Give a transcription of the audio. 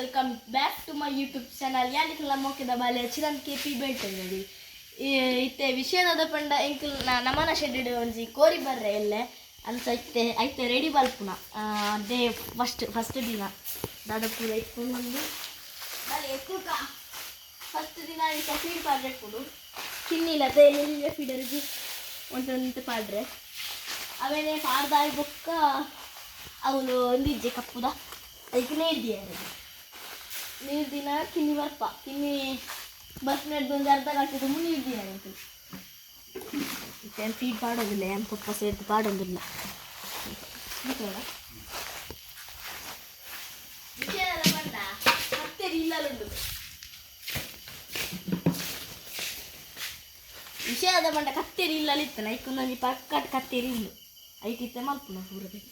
Welcome back to my YouTube channel ಯಾನಿಕಲ್ಲ ಮೊಕ್ಕಿದ ಬಾಲೆ ಚಿರನ್ ಕೆ ಪಿ ಬೇಳ್ತಂಗಡಿ ಇತ್ತೆ ವಿಷಯದ ಪಂಡ ಎಂಕಲ್ ನಮನ ಶೆಡ್ ಒಂಜಿ ಕೋರಿ ಬರ್ರೆ ಎಲ್ಲೆ. ಅಂತ ಇತ್ತೆ, ಐತೆ ರೆಡಿ ಬಲ್ಪುನ ಡೇ ಫಸ್ಟ್ ಫಸ್ಟ್ ದಿನ. ದಾದ ಪೂರ ಇಟ್ಕೊಂಡು ಬಂದು ಬಾಲೆ ಎಕ್ಕುಕ ಫಸ್ಟ್ ದಿನ ಇತ್ತ ಫೀಡ್ ಪಾಡ್ರೆ ಕೊಡು. ಕಿನ್ನಿಲ್ಲ ತೇಲಿಲ್ಲ ಫೀಡರ್ಗೆ ಒಂಟೊಂದು ಪಾಡ್ರೆ. ಆಮೇಲೆ ಪಾಡ್ದಾಯ್ ಬೊಕ್ಕ ಅವನು ಒಂದಿಜ್ಜೆ ಕಪ್ಪುದ. ಅದಕ್ಕೆ ನೀರು ದಿಯ ನೀರು ದಿನ ಕಿನ್ನಿ ಬರ್ಪ. ಕಿನ್ನಿ ಬಸ್ ನಡೆದು ಒಂದು ಅರ್ಧ ಗಂಟೆ ತುಂಬ ನೀರು ದಿನ ಆಯಿತು ಏನು ಫೀಡ್ ಪಾಡೋದಿಲ್ಲ ಏನು ಪಪ್ಪ ಸೇರಿದ್ದು ಪಾಡೋದಿಲ್ಲ ವಿಷಯದ ಬಣ್ಣ ಕತ್ತೇರಿ ಇಲ್ಲಲುಂಡು ವಿಷಯದ ಬಂಡ ಕತ್ತೇರಿ ಇಲ್ಲಲಿತ್ತಲ್ಲ ಐಕೊಂದೊಂದು ಪಕ್ಕ ಕತ್ತೇರಿ ಇಲ್ಲ. ಐತಿತ್ತೆ ಮಲ್ಪನ ಪೂರಬೇಕು